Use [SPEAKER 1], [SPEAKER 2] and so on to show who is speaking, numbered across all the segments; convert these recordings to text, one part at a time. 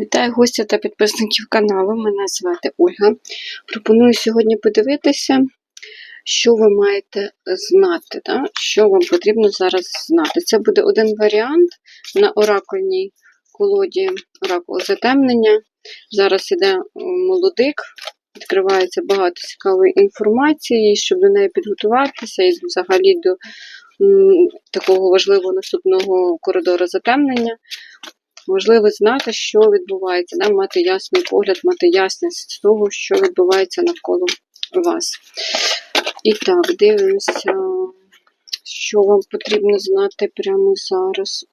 [SPEAKER 1] Вітаю гостя та підписників каналу. Мене звати Ольга. Пропоную сьогодні подивитися, що ви маєте знати, да? що вам потрібно зараз знати. Це буде один варіант на оракульній колоді оракул затемнення. Зараз іде молодик, відкривається багато цікавої інформації, щоб до неї підготуватися і взагалі до такого важливого наступного коридору затемнення. Важливо знати, що відбувається, да? мати ясний погляд, мати ясність того, що відбувається навколо вас. І так, дивимося, що вам потрібно знати прямо зараз.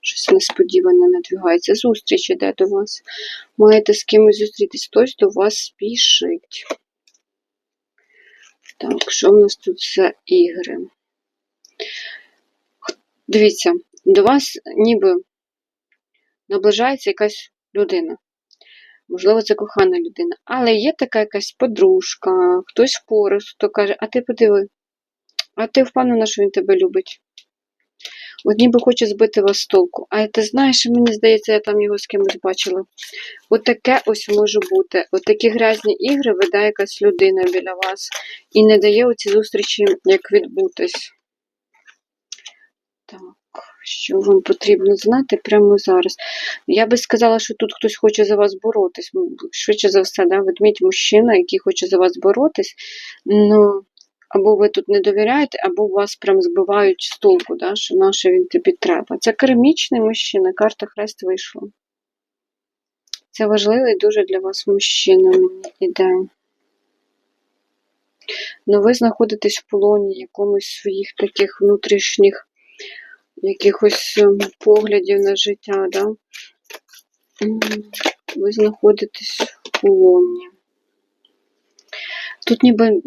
[SPEAKER 1] Щось несподіване надвигається. Зустріч іде до вас. Маєте з кимось зустрітись, хтось до вас спішить. Так, що в нас тут за ігри? Дивіться, до вас ніби наближається якась людина. Можливо, це кохана людина. Але є така якась подружка, хтось поруч, хто каже, а ти подиви, а ти впевнена, що він тебе любить. От ніби хоче збити вас з толку. А ти знаєш, мені здається, я там його з кимось бачила. От таке ось може бути. От такі грязні ігри веде якась людина біля вас і не дає оці зустрічі, як відбутись. Так, що вам потрібно знати прямо зараз? Я би сказала, що тут хтось хоче за вас боротись. Швидше за все, да? ведмідь мужчина, який хоче за вас боротись. Ну, або ви тут не довіряєте, або вас прям збивають з толку, да? що наше він тобі треба. Це керамічний мужчина, карта хрест вийшла. Це важливий дуже для вас мужчина, мені іде. Ну, ви знаходитесь в полоні якомусь своїх таких внутрішніх якихось ем, поглядів на життя, да? Ви знаходитесь в полоні. Тут ніби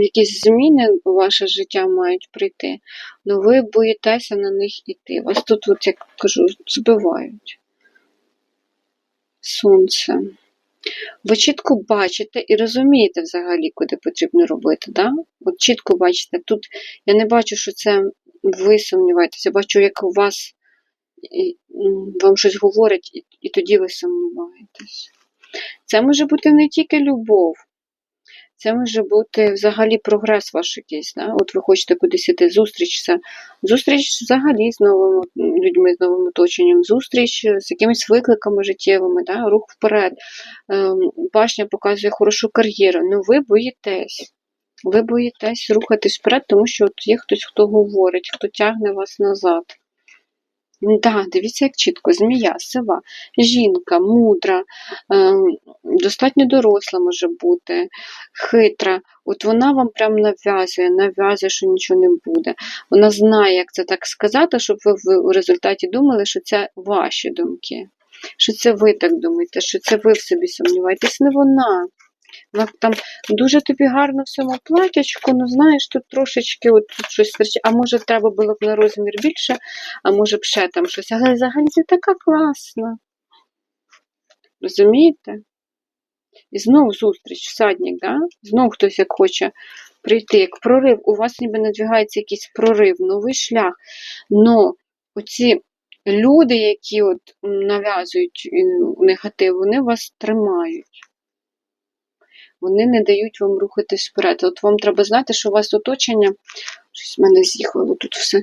[SPEAKER 1] якісь зміни у ваше життя мають прийти, але ви боїтеся на них іти. Вас тут, от, як кажу, збивають. Сонце. Ви чітко бачите і розумієте взагалі, куди потрібно робити. Да? От чітко бачите. Тут я не бачу, що це ви сумніваєтеся. Бачу, як у вас вам щось говорить, і, і тоді ви сумніваєтесь. Це може бути не тільки любов, це може бути взагалі прогрес ваш якийсь. Да? От ви хочете кудись іти, зустріч це. Зустріч взагалі з новими людьми, з новим оточенням, зустріч з якимись викликами життєвими, да? рух вперед. Ем, Башня показує хорошу кар'єру. Ну ви боїтесь. Ви боїтесь рухатись вперед, тому що от є хтось, хто говорить, хто тягне вас назад. Да, дивіться, як чітко, змія, сива, жінка, мудра, ем, достатньо доросла може бути, хитра. От вона вам прям нав'язує, нав'язує, що нічого не буде. Вона знає, як це так сказати, щоб ви у результаті думали, що це ваші думки, що це ви так думаєте, що це ви в собі сумніваєтесь, не вона. Вона там дуже тобі гарно в цьому платячку, ну знаєш, тут трошечки от тут щось втрачає. А може треба було б на розмір більше, а може б ще там щось. Але взагалі ти така класна. Розумієте? І знову зустріч, всадник, да? Знов хтось як хоче прийти, як прорив. У вас ніби надвигається якийсь прорив, новий шлях. Но оці люди, які от нав'язують негатив, вони вас тримають. Вони не дають вам рухатись вперед. От вам треба знати, що у вас оточення, щось в мене з'їхало тут все.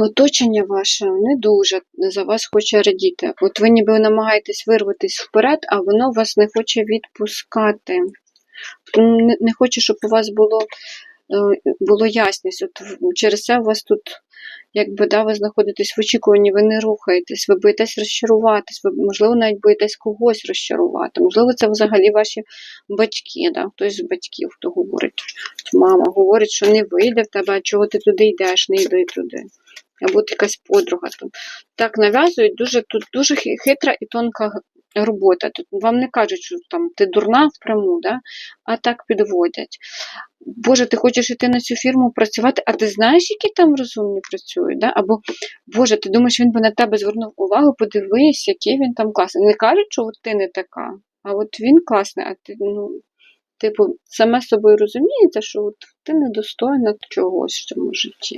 [SPEAKER 1] Оточення ваше не дуже за вас хоче радіти. От ви ніби намагаєтесь вирватися вперед, а воно вас не хоче відпускати. Не, хоче, щоб у вас було, е, було ясність. От через це у вас тут, якби да, ви знаходитесь в очікуванні, ви не рухаєтесь, ви боїтесь розчаруватись, ви, можливо, навіть боїтесь когось розчарувати. Можливо, це взагалі ваші батьки, да? хтось з батьків, хто говорить, мама говорить, що не вийде в тебе, чого ти туди йдеш, не йди туди. Або якась подруга. Так нав'язують, дуже, тут дуже хитра і тонка робота. Тут вам не кажуть, що там ти дурна впряму, да? а так підводять. Боже, ти хочеш йти на цю фірму працювати, а ти знаєш, які там розумні працюють? Да? Або Боже, ти думаєш, він би на тебе звернув увагу, подивись, який він там класний. Не кажуть, що от ти не така, а от він класний, а ти, ну, типу, саме собою розумієте, що от ти недостойна чогось в цьому житті.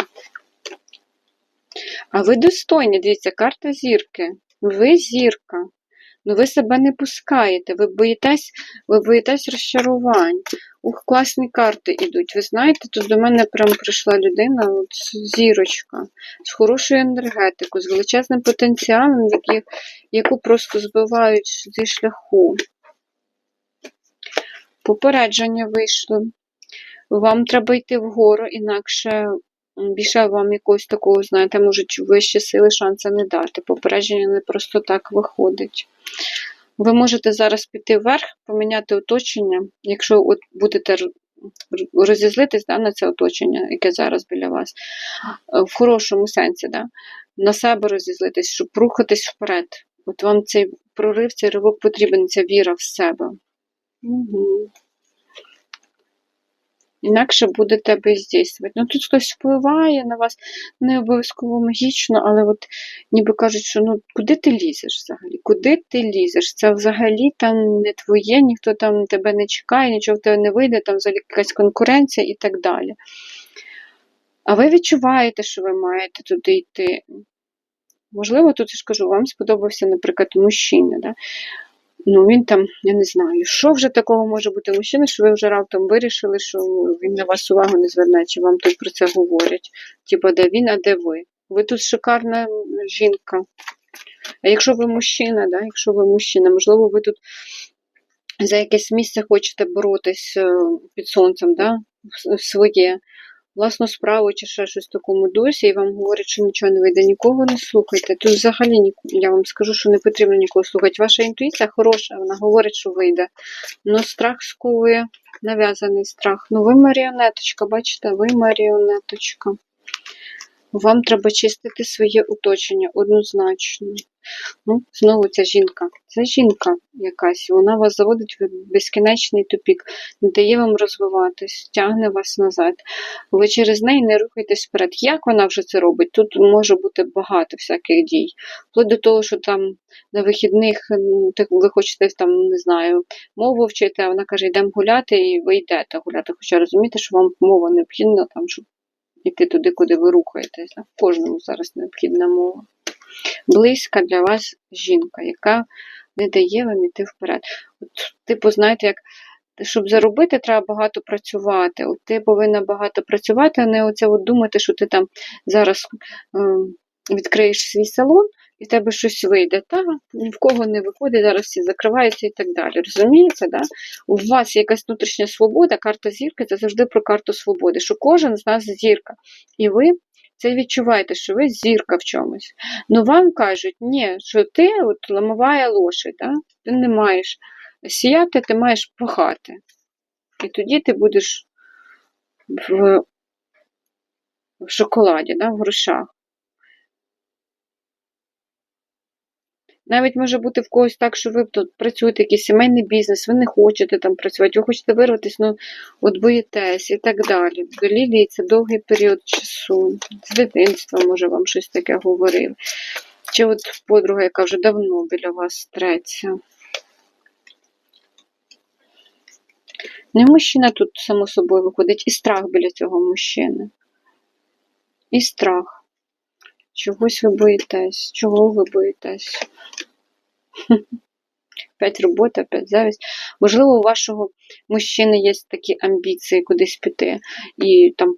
[SPEAKER 1] А ви достойні, дивіться, карта зірки. Ви зірка. Ну ви себе не пускаєте, ви боїтесь, ви боїтесь розчарувань. Ух, класні карти йдуть. Ви знаєте, тут до мене прям прийшла людина, от зірочка, з хорошою енергетикою, з величезним потенціалом, які, яку просто збивають зі шляху. Попередження вийшло. Вам треба йти вгору, інакше більше вам якогось такого, знаєте, можуть вищі сили шанса не дати. Попередження не просто так виходить. Ви можете зараз піти вверх, поміняти оточення, якщо от будете розізлитись да, на це оточення, яке зараз біля вас, в хорошому сенсі, да, на себе розізлитись, щоб рухатись вперед. От вам цей прорив, цей ривок потрібен, ця віра в себе. Угу інакше будете бездійствувати. Ну тут хтось впливає на вас, не обов'язково магічно, але от ніби кажуть, що ну куди ти лізеш взагалі? Куди ти лізеш? Це взагалі там не твоє, ніхто там тебе не чекає, нічого в тебе не вийде, там взагалі якась конкуренція і так далі. А ви відчуваєте, що ви маєте туди йти. Можливо, тут я ж кажу, вам сподобався, наприклад, мужчина. Да? Ну, він там, я не знаю, що вже такого може бути мужчина, що ви вже раптом вирішили, що він на вас увагу не зверне, чи вам тут про це говорять. Типа, де він, а де ви? Ви тут шикарна жінка. А якщо ви мужчина, да? якщо ви мужчина, можливо, ви тут за якесь місце хочете боротись е, під сонцем, да? своє власну справу чи ще щось в такому дусі, і вам говорять, що нічого не вийде, нікого не слухайте. Тут взагалі я вам скажу, що не потрібно нікого слухати. Ваша інтуїція хороша, вона говорить, що вийде. Но страх сковує, нав'язаний страх. Ну, ви маріонеточка, бачите, ви маріонеточка. Вам треба чистити своє оточення однозначно. Ну, Знову ця жінка. Це жінка якась, вона вас заводить в безкінечний тупік, не дає вам розвиватись, тягне вас назад. Ви через неї не рухаєтесь вперед. Як вона вже це робить? Тут може бути багато всяких дій. Вплоть до того, що там на вихідних ви хочете там, не знаю, мову вчити, а вона каже, йдемо гуляти, і ви йдете гуляти. Хоча розумієте, що вам мова необхідна, там, щоб йти туди, куди ви рухаєтесь. Кожному зараз необхідна мова. Близька для вас жінка, яка не дає вам іти вперед. От, Типу, знаєте, як. Щоб заробити, треба багато працювати. От Ти повинна багато працювати, а не оце от думати, що ти там зараз е, відкриєш свій салон і в тебе щось вийде. Та ні в кого не виходить, зараз всі закриваються і так далі. Розумієте? да? У вас якась внутрішня свобода, карта зірки це завжди про карту свободи, що кожен з нас зірка. І ви це відчуваєте, що ви зірка в чомусь. Ну вам кажуть, ні, що ти от ламовая лошадь, да? ти не маєш сіяти, ти маєш пахати. І тоді ти будеш в в шоколаді, да, в грошах. Навіть може бути в когось так, що ви тут працюєте якийсь сімейний бізнес, ви не хочете там працювати, ви хочете вирватися, ну от боїтесь і так далі. До Лілії це довгий період часу. З дитинства, може, вам щось таке говорили. Чи от подруга, яка вже давно біля вас треться. Не мужчина тут, само собою, виходить, і страх біля цього мужчини. І страх. Чогось ви боїтесь? Чого ви боїтесь? П'ять робота, п'ять завість. Можливо, у вашого мужчини є такі амбіції кудись піти. І там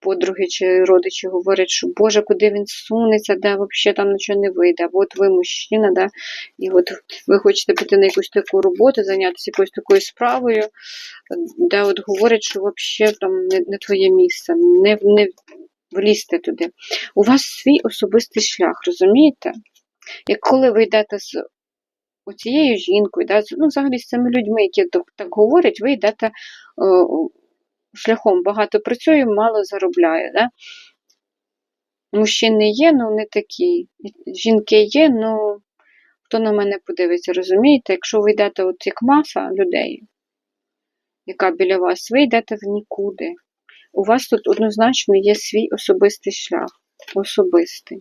[SPEAKER 1] подруги чи родичі говорять, що Боже, куди він сунеться, де взагалі там нічого не вийде. Або от ви мужчина, да, і от ви хочете піти на якусь таку роботу, зайнятися якоюсь такою справою, де от говорять, що взагалі там не, не твоє місце, не, не влізти туди. У вас свій особистий шлях, розумієте? Як коли ви йдете з оцією жінкою, да, ну, взагалі з цими людьми, які так, говорять, ви йдете о, шляхом багато працює, мало заробляє. Да? Мужчини є, ну не такі. Жінки є, ну хто на мене подивиться, розумієте? Якщо ви йдете от як маса людей, яка біля вас, ви йдете в нікуди. У вас тут однозначно є свій особистий шлях. Особистий.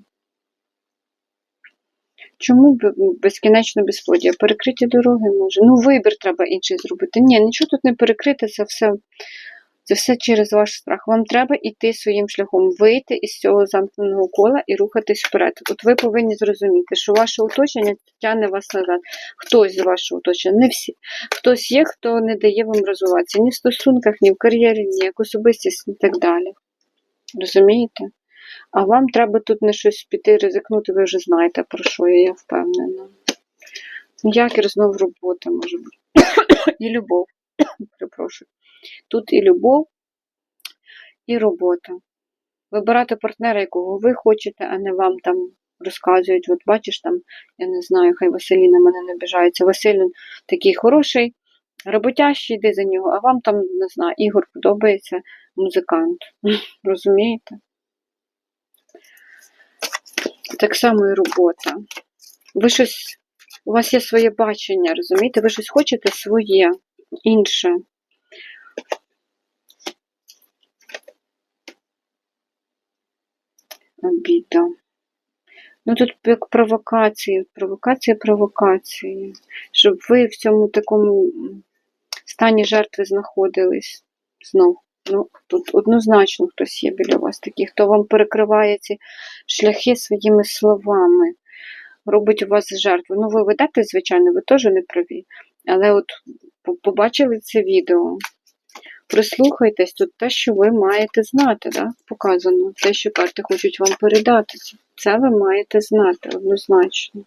[SPEAKER 1] Чому безкінечно безплодія? Перекриті дороги може. Ну, вибір треба інший зробити. Ні, нічого тут не перекрити, це все Це все через ваш страх. Вам треба йти своїм шляхом, вийти із цього замкненого кола і рухатись вперед. От ви повинні зрозуміти, що ваше оточення тягне вас назад. Хтось з вашого оточення, не всі. Хтось є, хто не дає вам розвиватися ні в стосунках, ні в кар'єрі, ні як особистість і так далі. Розумієте? А вам треба тут на щось піти, ризикнути, ви вже знаєте, про що я, я впевнена. Якір знов робота може бути. І любов. Перепрошую. Тут і любов, і робота. Вибирати партнера, якого ви хочете, а не вам там розказують. От бачиш там, я не знаю, хай Василіна мене не обіжається. Василін такий хороший, роботящий, йди за нього, а вам там, не знаю, Ігор подобається музикант. Розумієте? Так само і робота. Ви щось, у вас є своє бачення, розумієте? Ви щось хочете своє, інше. Обіда. Ну тут як провокації, провокація, провокації. Щоб ви в цьому такому стані жертви знаходились знов. Ну, тут однозначно хтось є біля вас такий, хто вам перекриває ці шляхи своїми словами, робить у вас жертву. Ну, ви ведете, звичайно, ви теж не праві. Але от побачили це відео, прислухайтесь, тут те, що ви маєте знати, да? показано, те, що карти хочуть вам передати. Це- ви маєте знати однозначно.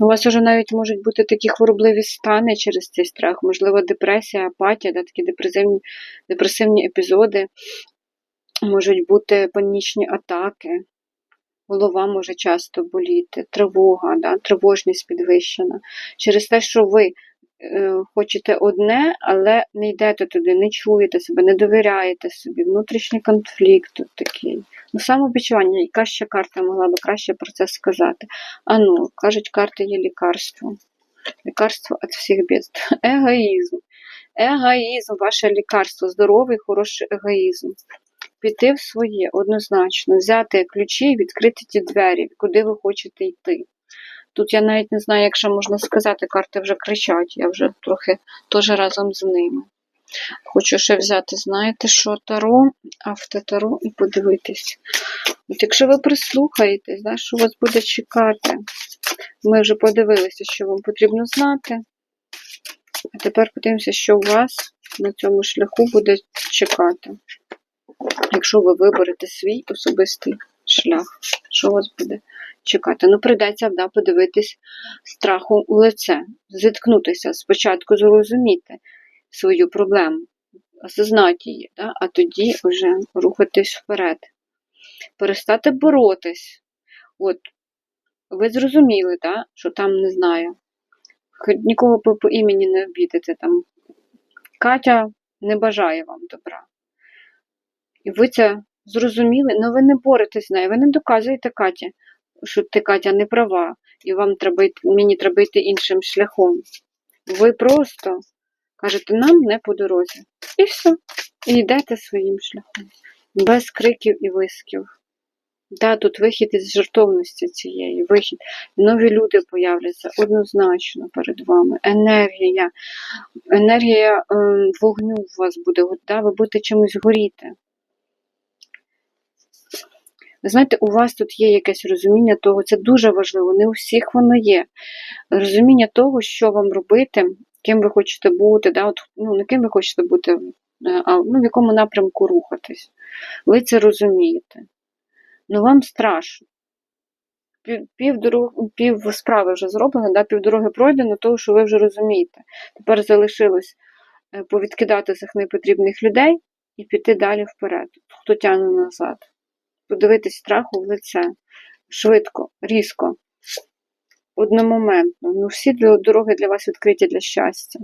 [SPEAKER 1] У вас вже навіть можуть бути такі хворобливі стани через цей страх, можливо, депресія, апатія, да, такі депресивні, депресивні епізоди, можуть бути панічні атаки, голова може часто боліти, тривога, да, тривожність підвищена. Через те, що ви хочете одне, але не йдете туди, не чуєте себе, не довіряєте собі, внутрішній конфлікт тут такий. Ну, самобічування, яка ще карта могла би краще про це сказати? А ну, кажуть, карти є лікарство. Лікарство від всіх бід. Егоїзм. Егоїзм, ваше лікарство, здоровий, хороший егоїзм. Піти в своє, однозначно, взяти ключі і відкрити ті двері, куди ви хочете йти. Тут я навіть не знаю, якщо можна сказати, карти вже кричать, я вже трохи теж разом з ними. Хочу ще взяти, знаєте, що таро, автотаро і подивитись. От якщо ви прислухаєтесь, да, що вас буде чекати. Ми вже подивилися, що вам потрібно знати. А тепер подивимося, що у вас на цьому шляху буде чекати. Якщо ви виберете свій особистий шлях, що вас буде чекати? Ну, прийдеться да, подивитись страху у лице, зіткнутися, спочатку зрозуміти свою проблему, осознати її, да, а тоді вже рухатись вперед. Перестати боротись. От, ви зрозуміли, да, що там не знаю. Нікого по, по імені не обідете там. Катя не бажає вам добра. І ви це зрозуміли, але ви не боретесь з нею, ви не доказуєте Каті, що ти Катя не права, і вам треба мені треба йти іншим шляхом. Ви просто кажете, нам не по дорозі. І все. І йдете своїм шляхом. Без криків і висків. Да, тут вихід із жертовності цієї, вихід. Нові люди появляться однозначно перед вами. Енергія. Енергія ем, вогню у вас буде, да, ви будете чимось горіти. Знаєте, у вас тут є якесь розуміння того, це дуже важливо, не у всіх воно є. Розуміння того, що вам робити, ким ви хочете бути, да, от, ну, не ким ви хочете бути, е, а ну, в якому напрямку рухатись. Ви це розумієте. Ну вам страшно. Пів, пів, справи вже зроблено, да, пів дороги пройдено, того, що ви вже розумієте. Тепер залишилось е, повідкидати цих непотрібних людей і піти далі вперед. Хто тягне назад. Подивитись страху в лице. Швидко, різко, одномоментно. Ну, всі дороги для вас відкриті для щастя.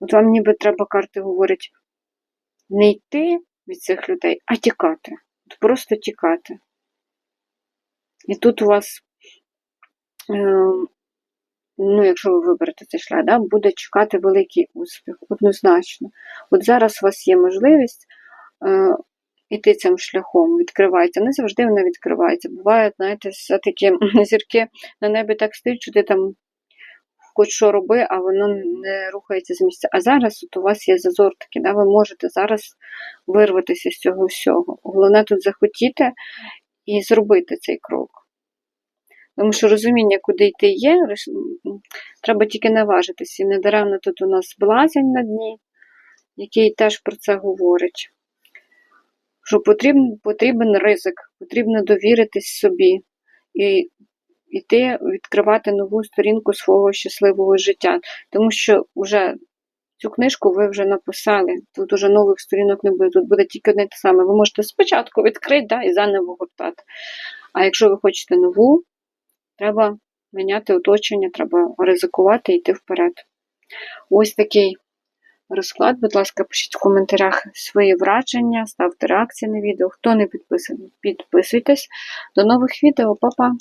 [SPEAKER 1] От вам ніби треба карти говорять не йти від цих людей, а тікати. От просто тікати. І тут у вас, е, ну, якщо ви виберете цей шлях, да, буде чекати великий успіх, однозначно. От зараз у вас є можливість іти цим шляхом, відкривається. Не завжди вона відкривається. Буває, знаєте, все-таки зірки на небі так стоять, що ти там хоч що роби, а воно не рухається з місця. А зараз от у вас є зазор такий, да, ви можете зараз вирватися з цього всього. Головне тут захотіти і зробити цей крок. Тому що розуміння, куди йти є, треба тільки наважитися. І недаремно тут у нас блазень на дні, який теж про це говорить. Що потрібен, потрібен ризик, потрібно довіритись собі і йти відкривати нову сторінку свого щасливого життя. Тому що вже цю книжку ви вже написали. Тут уже нових сторінок не буде. Тут буде тільки одне те саме. Ви можете спочатку відкрити да, і заново гортати. А якщо ви хочете нову, треба міняти оточення, треба ризикувати і йти вперед. Ось такий розклад. Будь ласка, пишіть в коментарях свої враження, ставте реакції на відео. Хто не підписаний, підписуйтесь. До нових відео, Па-па!